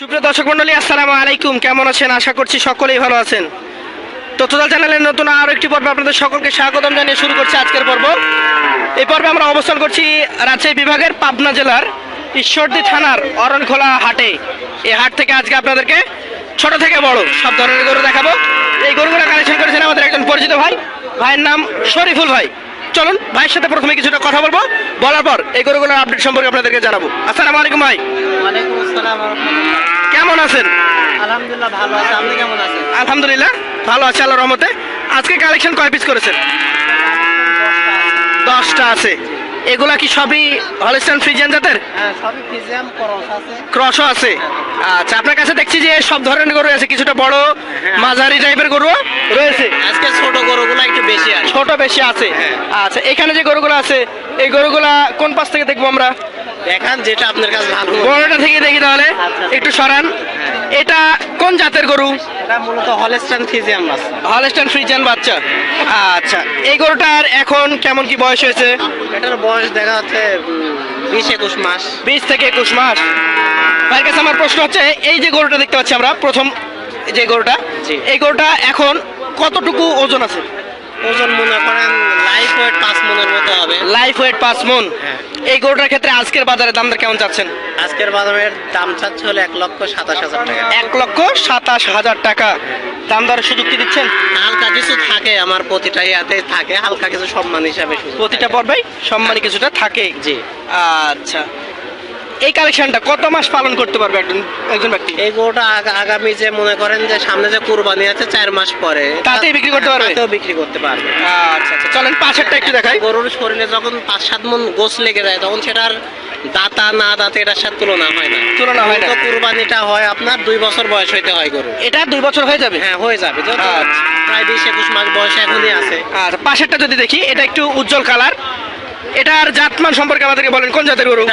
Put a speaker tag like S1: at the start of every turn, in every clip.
S1: সুপ্রিয় দর্শক মন্ডলী, আসসালামু আলাইকুম। কেমন আছেন? আশা করছি সকলেই ভালো আছেন। তথ্যদল চ্যানেলের নতুন আরও একটি পর্ব আপনাদের সকলকে স্বাগতম জানিয়ে শুরু করছি আজকের পর্ব। এই পর্বে আমরা অবস্থান করছি রাজশাহী বিভাগের পাবনা জেলার ঈশ্বরদী থানার অরণখোলা হাটে। এই হাট থেকে আজকে আপনাদেরকে ছোট থেকে বড় সব ধরনের গরু দেখাবো। এই গরুগুলো কালেকশন করেছেন আমাদের একজন পরিচিত ভাই। ভাইয়ের নাম শরীফুল ভাই। চলুন ভাইয়ের সাথে প্রথমে কিছুটা কথা বলব। বলার পর এই গরুগুলোর আপডেট সম্পর্কে আপনাদেরকে জানাব। আসসালাম আলাইকুম ভাই। কেমন আছেন?
S2: আলহামদুলিল্লাহ ভালো আছে। আপনি কেমন আছেন?
S1: আলহামদুলিল্লাহ ভালো আছে আল্লাহর রহমতে। আজকে কালেকশন কয় পিস করেছেন? দশটা আছে। এগুলা কি সবই হলিস্টান ফ্রিজিয়ান জাতের?
S2: হ্যাঁ
S1: ক্রসও আছে। আচ্ছা আপনার কাছে দেখছি যে সব ধরনের গরু আছে কিছুটা বড় মাঝারি টাইপের গরু রয়েছে?
S2: আজকে ছোট গরুগুলো একটু বেশি আছে।
S1: ছোট বেশি আছে। আচ্ছা এখানে যে গরুগুলো আছে এই গরুগুলা কোন পাশ থেকে দেখব আমরা?
S2: দেখান যেটা আপনার কাছে ভালো।
S1: বড়টা থেকে দেখি তাহলে।
S2: আচ্ছা।
S1: একটু সরান। এটা কোন জাতের গরু?
S2: এটা মূলত
S1: হলস্টাইন ফ্রিজিয়ান বাচ্চা। আচ্ছা এই গরুটার এখন কেমন কি বয়স হয়েছে?
S2: এটার বয়স দেখা যাচ্ছে বিশ একুশ মাস।
S1: বিশ থেকে একুশ মাস। ভাইয়ের কাছে আমার প্রশ্ন হচ্ছে এই যে গরুটা দেখতে পাচ্ছি আমরা প্রথম যে গরুটা এই গরুটা এখন কতটুকু ওজন আছে?
S2: ওজন মনে করেন লাইফ ওয়েট পাঁচ মনের মতো হবে।
S1: লাইফ ওয়েট পাঁচ মন।
S2: হ্যাঁ।
S1: এই গরুটার ক্ষেত্রে আজকের বাজারে দাম দর কেমন চাচ্ছেন?
S2: আজকের বাজারের দাম চাচ্ছে হলো এক লক্ষ সাতাশ হাজার টাকা।
S1: এক লক্ষ সাতাশ হাজার টাকা। দাম দরের সুযোগ কি দিচ্ছেন?
S2: হালকা কিছু থাকে আমার প্রতিটা ইয়াতে থাকে হালকা কিছু সম্মান হিসাবে
S1: প্রতিটা পর্বেই সম্মানী কিছুটা থাকে।
S2: জি।
S1: আচ্ছা। এই কালেকশনটা কত মাস পালন করতে পারবে একজন একজন ব্যক্তি?
S2: এই গরুটা আগামী যে মনে করেন যে সামনে যে কুরবানি আছে চার মাস পরে
S1: তাতেই বিক্রি করতে পারবে?
S2: তাতেও বিক্রি করতে পারবে।
S1: আচ্ছা আচ্ছা চলেন পাশেরটা একটু দেখাই।
S2: গরুর শরীরে যখন পাঁচ সাত মন গোস লেগে যায় তখন সেটার দাতা না দাঁতে এটার সাথে তুলনা হয় না।
S1: তুলনা হয় না।
S2: তো কুরবানিটা হয় আপনার দুই বছর বয়স হইতে হয় গরু
S1: এটা দুই বছর হয়ে যাবে?
S2: হ্যাঁ হয়ে যাবে
S1: আচ্ছা।
S2: প্রায় বিশ একুশ মাস বয়স এখনই আছে।
S1: আর পাশেরটা যদি দেখি এটা একটু উজ্জ্বল কালার এটার জাতমান সম্পর্কে আমাদেরকে বলেন কোন জাতের গরু?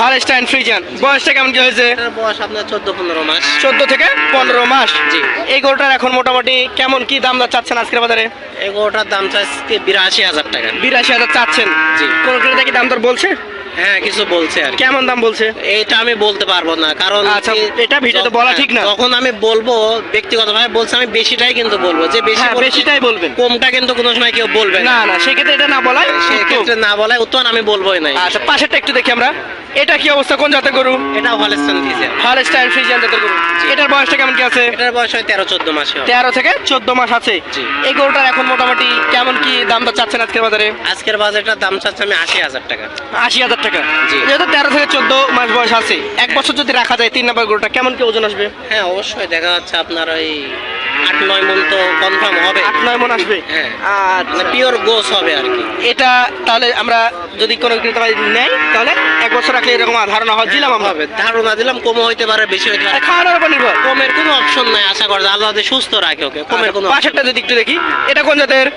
S1: Holstein Friesian. বয়সটা কেমন কি হয়েছে?
S2: এটার বয়স আপনার চোদ্দ পনেরো মাস।
S1: চোদ্দ থেকে পনেরো মাস।
S2: জি।
S1: এই গরুটার এখন মোটামুটি কেমন কি দাম চাচ্ছেন আজকের বাজারে?
S2: এই গরুটার দাম চাচ্ছে বিরাশি হাজার টাকা।
S1: বিরাশি হাজার চাচ্ছেন।
S2: জি।
S1: কোন ক্রেতা কি দাম দর বলছে?
S2: হ্যাঁ কিছু বলছে আর কি।
S1: কেমন দাম বলছে?
S2: এটা আমি বলতে পারব না কারণ
S1: আচ্ছা, এটা ভিডিওতে বলা ঠিক না।
S2: তখন আমি বলব ব্যক্তিগতভাবে বলছি আমি বেশিটাই কিন্তু বলব যে বেশি
S1: হ্যাঁ
S2: বলছি,
S1: বেশিটাই বলবেন।
S2: কমটা কিন্তু কোনো সময় কেউ বলবে
S1: না। না সেক্ষেত্রে এটা না বলাই
S2: সেক্ষেত্রে না বলায় উত্তর আমি বলবোই নাই
S1: আচ্ছা পাশেরটা একটু দেখি আমরা। এটা কি অবস্থা? কোন জাতের গরু?
S2: এটাও হলেস্টান ফিজিয়াম
S1: হলস্টাইন ফ্রিজিয়ান জাতের গরু। এটার বয়সটা কেমন কি আছে?
S2: এটার বয়স হয় তেরো চোদ্দ মাসে হবে।
S1: তেরো থেকে চোদ্দ মাস আছে।
S2: জি।
S1: এই গরুটার এখন মোটামুটি কেমন কি দাম দর চাচ্ছেন আজকের বাজারে?
S2: আজকের বাজারটার দাম চাচ্ছে আমি আশি হাজার টাকা।
S1: আশি হাজার টাকা।
S2: জি।
S1: যেহেতু তেরো থেকে চোদ্দ মাস বয়স আছে এক বছর যদি রাখা যায় তিন নম্বর গরুটা কেমন কি ওজন আসবে?
S2: হ্যাঁ অবশ্যই দেখা যাচ্ছে আপনার ওই আট নয় মন তো কনফার্ম হবে।
S1: আট নয় মন আসবে।
S2: হ্যাঁ।
S1: আচ্ছা
S2: মানে পিওর গোস হবে আর কি।
S1: এটা তাহলে আমরা যদি কোনো ক্রেতা নেয় তাহলে এক বছর রাখলে এরকম ধারণা হয় দিলাম আমরা।
S2: হবে। ধারণা দিলাম কমও হইতে পারে বেশি হইতে
S1: আর
S2: পারে।
S1: খাওয়ানোর উপর নির্ভর।
S2: কমের কোনো অপশন নাই আশা করা আল্লাহ সুস্থ রাখে ওকে কমের কোনো option
S1: পাশেরটা যদি একটু দেখি এটা কোন জাতের?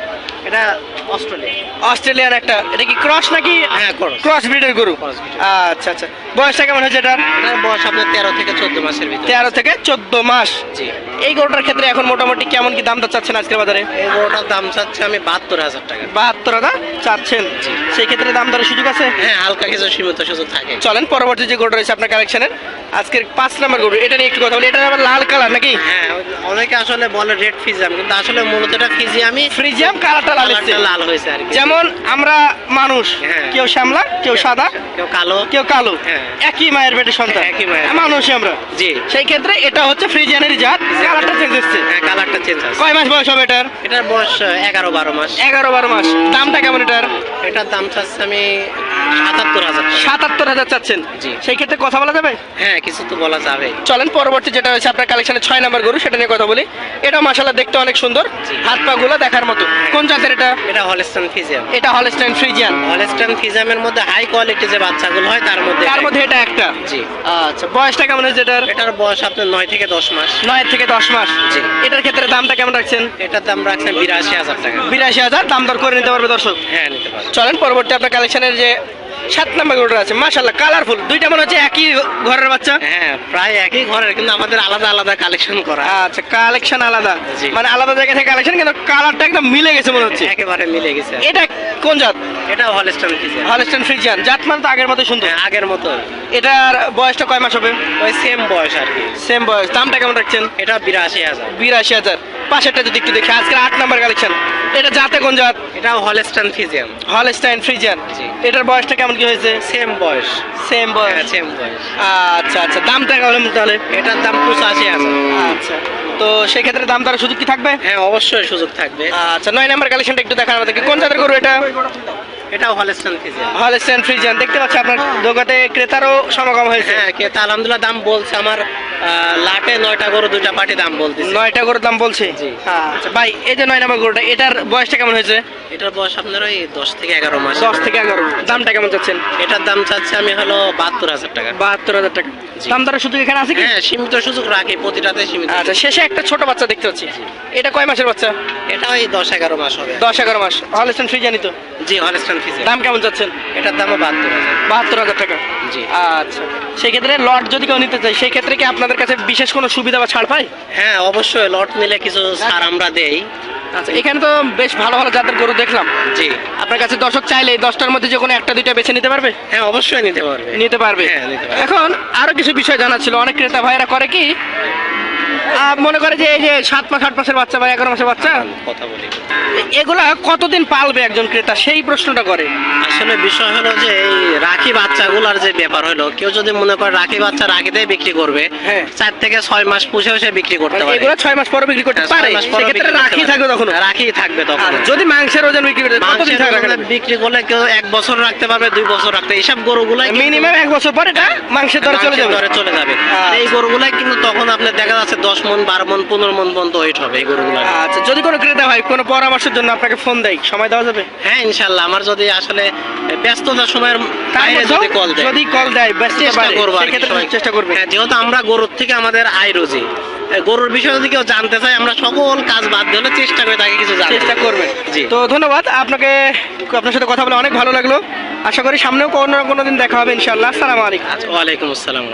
S2: এটা অস্ট্রেলিয়া
S1: অস্ট্রেলিয়ান একটা এটা কি ক্রস নাকি?
S2: হ্যাঁ,
S1: ক্রস ব্রিডের গরু। আচ্ছা আচ্ছা। বয়সটা কেমন হয়েছে এটার?
S2: বয়স আপনার তেরো থেকে চোদ্দ মাসের ভিতরে।
S1: তেরো থেকে চোদ্দ মাস।
S2: জি।
S1: এই গরুটার ক্ষেত্রে এখন মোটামুটি কেমন কি দাম দর চাচ্ছেন আজকের বাজারে?
S2: এই গরুটার দাম চাচ্ছে আমি বাহাত্তর হাজার টাকা।
S1: বাহাত্তর হাজার চাচ্ছেন? সেই ক্ষেত্রে দাম দরের সুযোগ আছে?
S2: হ্যাঁ হালকা কিছু সীমিত সুযোগ থাকে।
S1: চলেন পরবর্তী যে গরুটা রয়েছে আপনার কালেকশনের আজকের পাঁচ নাম্বার গরু এটা নিয়ে একটু কথা বলি। এটা আবার লাল কালার নাকি?
S2: হ্যাঁ অনেকে আসলে বলে রেড ফিজিয়াম কিন্তু আসলে মূলত এটা
S1: ফ্রিজিয়াম কালারটা লাল
S2: লাল হয়েছে আর
S1: যেমন আমরা মানুষ
S2: হ্যাঁ।
S1: কেউ শ্যামলা কেউ সাদা
S2: কেউ কালো।
S1: কেউ কালো।
S2: হ্যাঁ।
S1: একই মায়ের বেটে সন্তান।
S2: একই মায়ের।
S1: মানুষই আমরা।
S2: জি।
S1: সেই ক্ষেত্রে এটা হচ্ছে ফ্রিজিয়ানের জাত। কালারটা চেঞ্জ হচ্ছে।
S2: হ্যাঁ কালারটা চেঞ্জ হচ্ছে।
S1: কয় মাস বয়স হবে এটার?
S2: এটার বয়স এগারো বারো মাস।
S1: এগারো বারো মাস। দামটা কেমন এটার?
S2: এটার দাম চাচ্ছে আমি সাতাত্তর হাজার। টাকা
S1: সাতাত্তর হাজার চাচ্ছেন? সেই ক্ষেত্রে কথা বলা যাবে?
S2: হ্যাঁ কিছু তো বলা যাবে।
S1: চলেন পরবর্তী যেটা রয়েছে আপনার কালেকশনে ছয় নাম্বার গরু সেটা নিয়ে কথা বলি। এটা মাসালা দেখতে অনেক সুন্দর। হাত পা গুলো দেখার মতো। কোন জাতের এটা?
S2: এটা হলেস্টান ফিজিয়াম
S1: এটা হলস্টাইন ফ্রিজিয়ান
S2: হলেস্টান ফিজিয়ামের মধ্যে হাই কোয়ালিটি যে বাচ্চাগুলো হয় তার মধ্যে
S1: তার মধ্যে এটা একটা?
S2: জি।
S1: আচ্ছা বয়সটা কেমন হয়েছে এটার?
S2: এটার বয়স আপনার নয় থেকে দশ মাস।
S1: নয় থেকে দশ মাস।
S2: জি।
S1: এটার ক্ষেত্রে দামটা কেমন রাখছেন?
S2: এটার দাম রাখছেন বিরাশি হাজার টাকা।
S1: বিরাশি হাজার দাম দর করে নিতে পারবে দর্শক।
S2: হ্যাঁ নিতে
S1: চলেন পরবর্তী আপনার কালেকশনের যে সাত নাম্বার গরুটা আছে মাশাল্লাহ কালারফুল দুইটা মনে হচ্ছে একই ঘরের বাচ্চা?
S2: হ্যাঁ প্রায় একই ঘরের কিন্তু আমাদের আলাদা আলাদা কালেকশন করা।
S1: আচ্ছা কালেকশন আলাদা। মানে আলাদা জায়গা থেকে কালেকশন কিন্তু কালারটা একদম মিলে গেছে মনে হচ্ছে।
S2: একেবারে মিলে গেছে।
S1: এটা কোন জাত?
S2: এটা হলস্টন ফিজিয়ান
S1: হলস্টেন ফ্রিজিয়ান জাত মানে তো আগের মতো সুন্দর।
S2: আগের মতো
S1: এটার বয়সটা কয় মাস হবে?
S2: ওই সেম বয়স আর কি।
S1: সেম বয়স। দামটা কেমন রাখছেন?
S2: এটা বিরাশি হাজার।
S1: বিরাশি হাজার। পাশেরটা যদি একটু দেখি আজকের আট নাম্বার কালেকশন এটা জাতে কোন জাত?
S2: এটা হলস্টাইন ফ্রিজিয়ান
S1: হলস্টাইন ফ্রিজিয়ান। এটার বয়সটা কেমন কি হয়েছে?
S2: সেম বয়স।
S1: সেম
S2: হ্যাঁ
S1: বয়স
S2: সেম বয়স।
S1: আচ্ছা আচ্ছা। দামটা কেমন তাহলে?
S2: এটার দাম পঁচাশি আছে।
S1: আচ্ছা। তো সেক্ষেত্রে দাম তার সুযোগ কি থাকবে?
S2: হ্যাঁ অবশ্যই সুযোগ থাকবে।
S1: আচ্ছা নয় নাম্বার কালেকশনটা একটু দেখান আমাদেরকে। কোন জাতের গরু এটা?
S2: এটাও হলস্টন
S1: ফ্রিজিয়ান দেখতে পাচ্ছি আপনার দোকানে ক্রেতারও সমাগম হয়েছে।
S2: হ্যাঁ আলহামদুলিল্লাহ দাম বলছে। আমার লাটে নয়টা গরু দুটা পাটি দাম বলছে
S1: নয়টা গরুর দাম বলছে?
S2: জি।
S1: আচ্ছা ভাই এই যে নয় নাম্বার গরুটা এটার বয়সটা কেমন হয়েছে?
S2: এটার বয়স আপনার ওই দশ থেকে এগারো মাস।
S1: দশ থেকে এগারো। দামটা কেমন চাচ্ছেন?
S2: এটার দাম চাচ্ছে আমি হলো বাহাত্তর হাজার টাকা।
S1: বাহাত্তর হাজার টাকা। দাম দরের সুযোগ এখানে আছে কি?
S2: হ্যাঁ সীমিত সুযোগ রাখি প্রতিটাতে সীমিত
S1: আচ্ছা শেষে একটা ছোট বাচ্চা দেখতে পাচ্ছি। এটা কয় মাসের বাচ্চা?
S2: এটা ওই দশ এগারো মাস হবে।
S1: দশ এগারো মাস। হলস্টাইন ফ্রিজিয়ানি তো
S2: জি হলস্টন ফিজিয়ান
S1: দাম কেমন চাচ্ছেন?
S2: এটার দামও বাহাত্তর হাজার।
S1: বাহাত্তর হাজার টাকা।
S2: জি।
S1: আচ্ছা সেক্ষেত্রে লট যদি কেউ নিতে চাই সেই ক্ষেত্রে কি আপনাদের কাছে বিশেষ কোনো সুবিধা বা ছাড় পায়?
S2: হ্যাঁ অবশ্যই লট নিলে কিছু ছাড় আমরা দেই।
S1: আচ্ছা এখানে তো বেশ ভালো ভালো জাতের গরু দেখলাম।
S2: জি।
S1: আপনার কাছে দর্শক চাইলে দশটার মধ্যে যে কোনো একটা দুইটা বেছে নিতে পারবে?
S2: হ্যাঁ অবশ্যই নিতে পারবে।
S1: নিতে পারবে।
S2: হ্যাঁ।
S1: এখন আরও কিছু বিষয় জানা ছিল। অনেক ক্রেতা ভাইরা করে কি মনে করে যে এই যে সাত মাস আট মাসের বাচ্চা বা এগারো মাসের বাচ্চা?
S2: কথা বলি।
S1: এগুলা কতদিন পালবে একজন ক্রেতা? সেই প্রশ্নটা করে।
S2: আসলে বিষয় হলো যে এই রাখি বাচ্চাগুলার যে ব্যাপার হলো কেউ যদি মনে করে রাখি বাচ্চা রাখিতেই বিক্রি করবে
S1: হ্যাঁ।
S2: চার থেকে ছয় মাস পুষেও সে বিক্রি করতে
S1: মানে
S2: পারে।
S1: এগুলো ছয় মাস পরে বিক্রি করতে
S2: হ্যাঁ,
S1: পারে। সেক্ষেত্রে রাখি থাকবে তখন।
S2: রাখি থাকবে তখন।
S1: যদি মাংসের ওজন বিক্রি করতে কতদিন থাকবে
S2: বিক্রি করলে কেউ এক বছর রাখতে পারবে দুই বছর রাখতে এইসব গরুগুলাই কিন্তু-
S1: মিনিমাম এক বছর পরে এটা মাংসের দরে চলে যাবে।
S2: চলে যাবে। আর এই গরুগুলাই কিন্তু তখন আপনার দেখা যাচ্ছে দশ মন বারো মন পনেরো মন পর্যন্ত ওয়েট হবে এই গরুগুলো।
S1: আচ্ছা যদি কোনো ক্রেতা হয় কোনো পরামর্শের জন্য আপনাকে ফোন দেয় সময় দেওয়া যাবে?
S2: হ্যাঁ ইনশাল্লাহ। আমার যদি আসলে ব্যস্ততার সময়ের বাইরে যদি কল দেয়।
S1: যদি কল দেয়
S2: চেষ্টা করব।
S1: চেষ্টা করবে
S2: হ্যাঁ, যেহেতু আমরা গরুর থেকে আমাদের আয় রুজি গরুর বিষয়ে যদি কেউ জানতে চায় আমরা সকল কাজ বাদ দিলে চেষ্টা করে তাকে কিছু।
S1: চেষ্টা করবে
S2: জি।
S1: তো ধন্যবাদ আপনাকে আপনার সাথে কথা বলে অনেক ভালো লাগল। আশা করি সামনেও কোনো না কোনো দিন দেখা হবে ইনশাআল্লাহ আসসালামু আলাইকুম।
S2: আচ্ছা ওয়ালাইকুম আসসালাম।